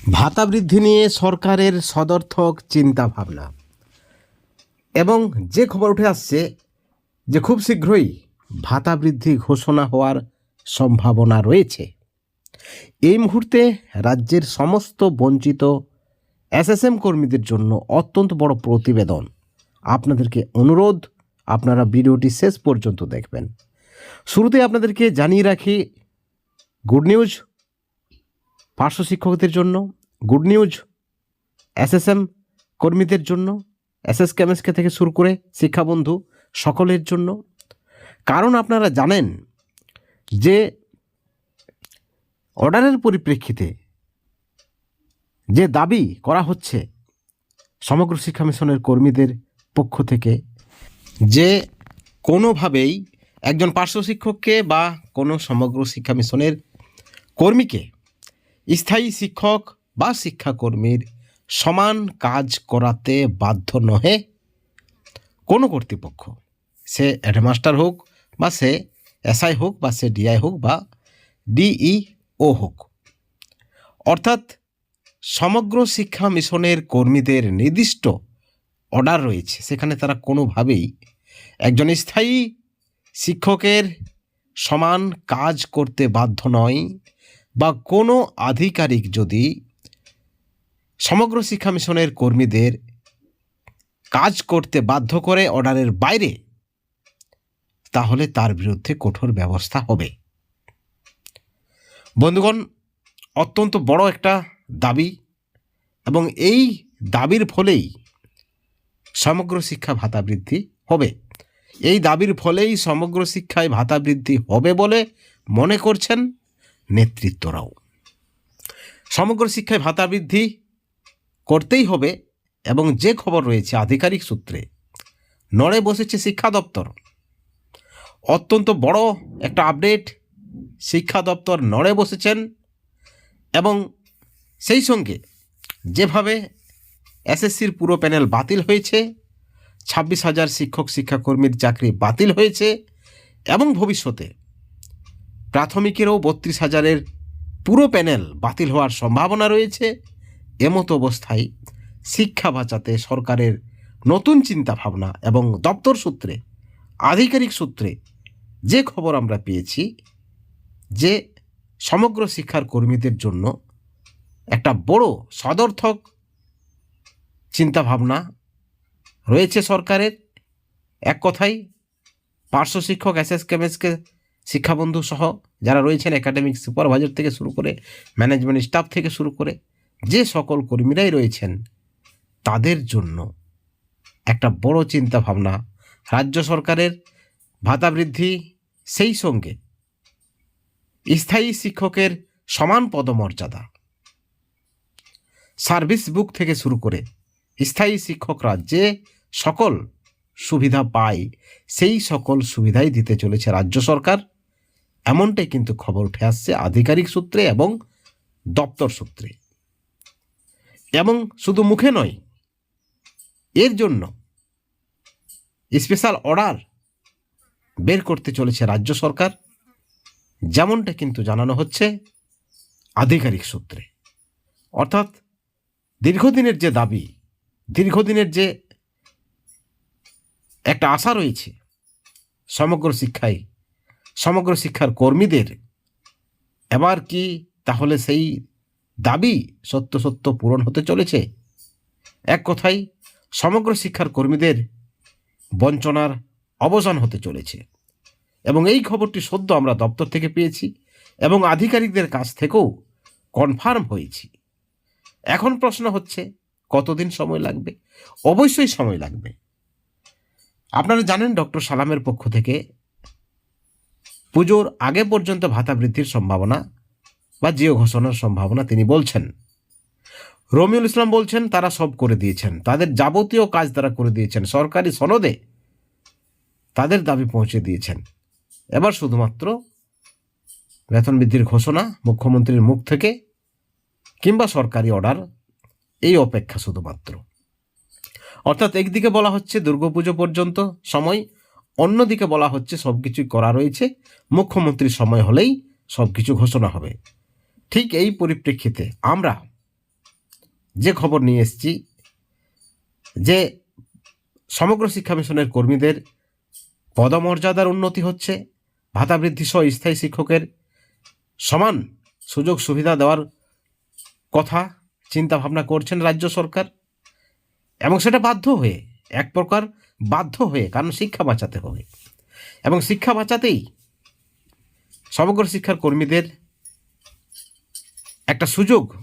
ভাতা বৃদ্ধি নিয়ে সরকারের সদর্থক চিন্তা ভাবনা এবং যে খবর উঠে আসছে যে খুব শীঘ্রই ভাতা বৃদ্ধি ঘোষণা হওয়ার সম্ভাবনা রয়েছে। এই মুহূর্তে রাজ্যের সমস্ত বঞ্চিত এসএসএম কর্মীদের জন্য অত্যন্ত বড় প্রতিবেদন। আপনাদেরকে অনুরোধ, আপনারা ভিডিওটি শেষ পর্যন্ত দেখবেন। শুরুতে আপনাদেরকে জানিয়ে রাখি, গুড নিউজ পার্শ্ব শিক্ষকদের জন্য গুড নিউজ এসএসএম কর্মীদের জন্য এসএস কেমএসকে থেকে শুরু করে শিক্ষাবন্ধু সকলের জন্য। কারণ আপনারা জানেন যে অর্ডারের পরিপ্রেক্ষিতে যে দাবি করা হচ্ছে সমগ্র শিক্ষা মিশনের কর্মীদের পক্ষ থেকে যে কোনোভাবেই একজন পার্শ্ব শিক্ষককে বা কোনো সমগ্র শিক্ষা মিশনের কর্মীকে স্থায়ী শিক্ষক বা শিক্ষাকর্মীর সমান কাজ করাতে বাধ্য নহে কোনো কর্তৃপক্ষ। সে হেডমাস্টার হোক বা সে এসআই হোক বা সে ডিআই হোক বা ডিইও হোক। অর্থাৎ সমগ্র শিক্ষা মিশনের কর্মীদের নির্দিষ্ট অর্ডার রয়েছে। সেখানে তারা কোনোভাবেই একজন স্থায়ী শিক্ষকের সমান কাজ করতে বাধ্য নয়। বা কোনো আধিকারিক যদি সমগ্র শিক্ষা মিশনের কর্মীদের কাজ করতে বাধ্য করে অর্ডারের বাইরে, তাহলে তার বিরুদ্ধে কঠোর ব্যবস্থা হবে। বন্ধুগণ, অত্যন্ত বড় একটা দাবি এবং এই দাবির ফলেই সমগ্র শিক্ষা ভাতা বৃদ্ধি হবে। এই দাবির ফলেই সমগ্র শিক্ষায় ভাতা বৃদ্ধি হবে বলে মনে করছেন নেতৃত্বরাও। সমগ্র শিক্ষায় ভাতা বৃদ্ধি করতেই হবে এবং যে খবর রয়েছে আধিকারিক সূত্রে, নড়ে বসেছে শিক্ষা দপ্তর। অত্যন্ত বড় একটা আপডেট, শিক্ষা দপ্তর নড়ে বসেছেন এবং সেই সঙ্গে যেভাবে এসএসসির পুরো প্যানেল বাতিল হয়েছে, ছাব্বিশ হাজার শিক্ষক, শিক্ষাকর্মীর চাকরি বাতিল হয়েছে এবং ভবিষ্যতে প্রাথমিকেরও বত্রিশ হাজারের পুরো প্যানেল বাতিল হওয়ার সম্ভাবনা রয়েছে। এমতো অবস্থায় শিক্ষা বাঁচাতে সরকারের নতুন চিন্তা ভাবনা এবং দপ্তর সূত্রে, আধিকারিক সূত্রে যে খবর আমরা পেয়েছি যে সমগ্র শিক্ষার কর্মীদের জন্য একটা বড় সদর্থক চিন্তাভাবনা রয়েছে সরকারের। এক কথায় পার্শ্ব শিক্ষক এস এস কেমএসকে শিক্ষাবন্ধু সহ যারা রয়েছেন একাডেমিক সুপারভাইজার থেকে শুরু করে ম্যানেজমেন্ট স্টাফ থেকে শুরু করে যে সকল কর্মীরাই রয়েছেন, তাদের জন্য একটা বড় চিন্তা ভাবনা রাজ্য সরকারের ভাতা বৃদ্ধি সেই সঙ্গে স্থায়ী শিক্ষকের সমান পদমর্যাদা। সার্ভিস বুক থেকে শুরু করে স্থায়ী শিক্ষকরা যে সকল সুবিধা পায়, সেই সকল সুবিধাই দিতে চলেছে রাজ্য সরকার। এমনটাই কিন্তু খবর উঠে আসছে আধিকারিক সূত্রে এবং দপ্তর সূত্রে। এবং শুধু মুখে নয়, এর জন্য স্পেশাল অর্ডার বের করতে চলেছে রাজ্য সরকার, যেমনটা কিন্তু জানানো হচ্ছে আধিকারিক সূত্রে। অর্থাৎ দীর্ঘদিনের যে দাবি, দীর্ঘদিনের যে একটা আশা রয়েছে সমগ্র শিক্ষায় সমগ্র শিক্ষার কর্মীদের। এবার কি তাহলে সেই দাবি সত্য সত্য পূরণ হতে চলেছে? এক কথায়, সমগ্র শিক্ষার কর্মীদের বঞ্চনার অবসান হতে চলেছে। এবং এই খবরটি সদ্য আমরা দপ্তর থেকে পেয়েছি এবং আধিকারিকদের কাছ থেকেও কনফার্ম হয়েছি। এখন প্রশ্ন হচ্ছে, কতদিন সময় লাগবে? অবশ্যই সময় লাগবে। আপনারা জানেন ডক্টর সালামের পক্ষ থেকে পুজোর আগে পর্যন্ত ভাতা বৃদ্ধির সম্ভাবনা বা জিও ঘোষণার সম্ভাবনা তিনি বলছেন। রমিউল ইসলাম বলছেন, তারা সব করে দিয়েছেন। তাদের যাবতীয় কাজ তারা করে দিয়েছেন। সরকারি সনদে তাদের দাবি পৌঁছে দিয়েছেন। এবার শুধুমাত্র বেতন বৃদ্ধির ঘোষণা মুখ্যমন্ত্রীর মুখ থেকে কিংবা সরকারি অর্ডার, এই অপেক্ষা শুধুমাত্র। অর্থাৎ একদিকে বলা হচ্ছে দুর্গাপুজো পর্যন্ত সময় অন্যদিকে বলা হচ্ছে সব কিছুই করা রয়েছে, মুখ্যমন্ত্রীর সময় হলেই সব কিছু ঘোষণা হবে। ঠিক এই পরিপ্রেক্ষিতে আমরা যে খবর নিয়ে এসেছি, যে সমগ্র শিক্ষা মিশনের কর্মীদের পদমর্যাদার উন্নতি হচ্ছে, ভাতা বৃদ্ধি সহ স্থায়ী শিক্ষকের সমান সুযোগ সুবিধা দেওয়ার কথা চিন্তা ভাবনা করছেন রাজ্য সরকার এবং সেটা বাধ্য হয়ে এক প্রকার বাধ্য হয়ে, কারণ শিক্ষা বাঁচাতে হবে। এবং শিক্ষা বাঁচাতেই সমগ্র শিক্ষার কর্মীদের একটা সুযোগ,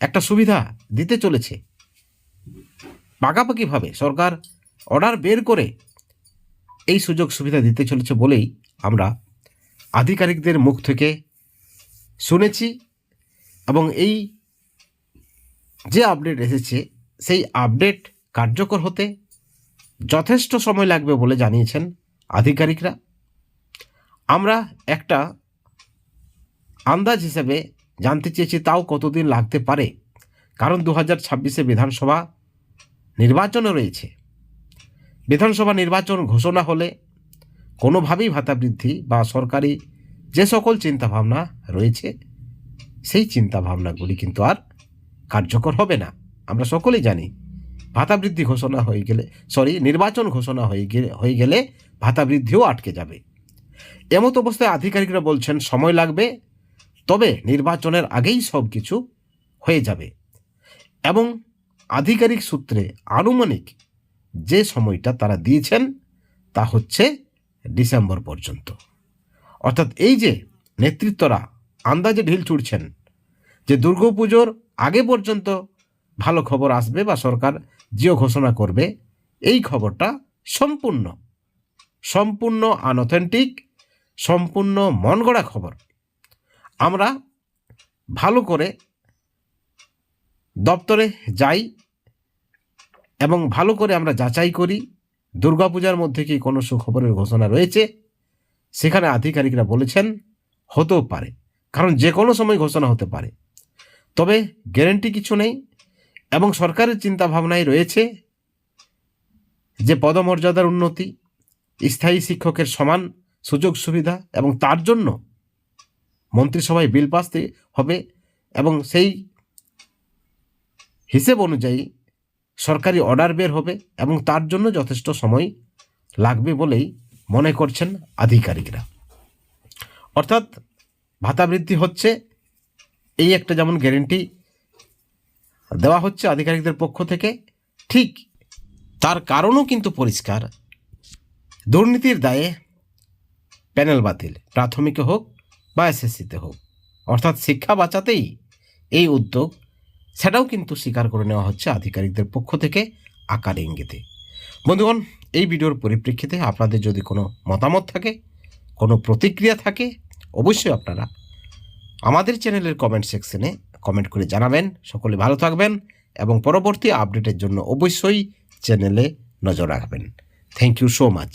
একটা সুবিধা দিতে চলেছে। পাকাপাকিভাবে সরকার অর্ডার বের করে এই সুযোগ সুবিধা দিতে চলেছে বলেই আমরা আধিকারিকদের মুখ থেকে শুনেছি এবং এই যে আপডেট এসেছে, সেই আপডেট কার্যকর হতে যথেষ্ট সময় লাগবে বলে জানিয়েছেন আধিকারিকরা। আমরা একটা আন্দাজ হিসেবে জানতে চেয়েছি তাও কতদিন লাগতে পারে, কারণ দু হাজার ছাব্বিশে বিধানসভা নির্বাচনও রয়েছে। বিধানসভা নির্বাচন ঘোষণা হলে কোনোভাবেই ভাতা বৃদ্ধি বা সরকারি যে সকল চিন্তাভাবনা রয়েছে, সেই চিন্তাভাবনাগুলি কিন্তু আর কার্যকর হবে না। আমরা সকলেই জানি ভাতা বৃদ্ধি ঘোষণা হয়ে গেলে সরি নির্বাচন ঘোষণা হয়ে গেলে হয়ে গেলে ভাতা বৃদ্ধিও আটকে যাবে। এমত অবস্থায় আধিকারিকরা বলছেন, সময় লাগবে, তবে নির্বাচনের আগেই সব কিছু হয়ে যাবে। এবং আধিকারিক সূত্রে আনুমানিক যে সময়টা তারা দিয়েছেন, তা হচ্ছে ডিসেম্বর পর্যন্ত। অর্থাৎ এই যে নেতৃত্বরা আন্দাজে ঢিল ছুটছেন যে দুর্গাপুজোর আগে পর্যন্ত ভালো খবর আসবে বা সরকার জিও ঘোষণা করবে, এই খবরটা সম্পূর্ণ সম্পূর্ণ আনঅথেন্টিক সম্পূর্ণ মন গড়া খবর। আমরা ভালো করে দপ্তরে যাই এবং ভালো করে আমরা যাচাই করি, দুর্গাপূজার মধ্যে কি কোনো সুখবরের ঘোষণা রয়েছে? সেখানে আধিকারিকরা বলেছেন, হতেও পারে, কারণ যে কোনো সময় ঘোষণা হতে পারে। তবে গ্যারেন্টি কিছু নেই এবং সরকারের চিন্তা ভাবনায় রয়েছে যে পদমর্যাদার উন্নতি, স্থায়ী শিক্ষকের সমান সুযোগ সুবিধা এবং তার জন্য মন্ত্রিসভায় বিল পাসতে হবে এবং সেই হিসেব অনুযায়ী সরকারি অর্ডার বের হবে এবং তার জন্য যথেষ্ট সময় লাগবে বলেই মনে করছেন আধিকারিকরা। অর্থাৎ ভাতা বৃদ্ধি হচ্ছে, এই একটা যেমন গ্যারেন্টি দেওয়া হচ্ছে আধিকারিকদের পক্ষ থেকে। ঠিক তার কারণও কিন্তু পরিষ্কার। দুর্নীতির দায়ে প্যানেল বাতিল, প্রাথমিকে হোক বা এসএসসিতে হোক। অর্থাৎ শিক্ষা বাঁচাতেই এই উদ্যোগ, সেটাও কিন্তু স্বীকার করে নেওয়া হচ্ছে আধিকারিকদের পক্ষ থেকে আকার ইঙ্গিতে। বন্ধুগণ, এই ভিডিওর পরিপ্রেক্ষিতে আপনাদের যদি কোনো মতামত থাকে, কোনো প্রতিক্রিয়া থাকে, অবশ্যই আপনারা আমাদের চ্যানেলের কমেন্ট সেকশনে কমেন্ট করে জানাবেন। সকলে ভালো থাকবেন এবং পরবর্তী আপডেটের জন্য অবশ্যই চ্যানেলে নজর রাখবেন। Thank you so much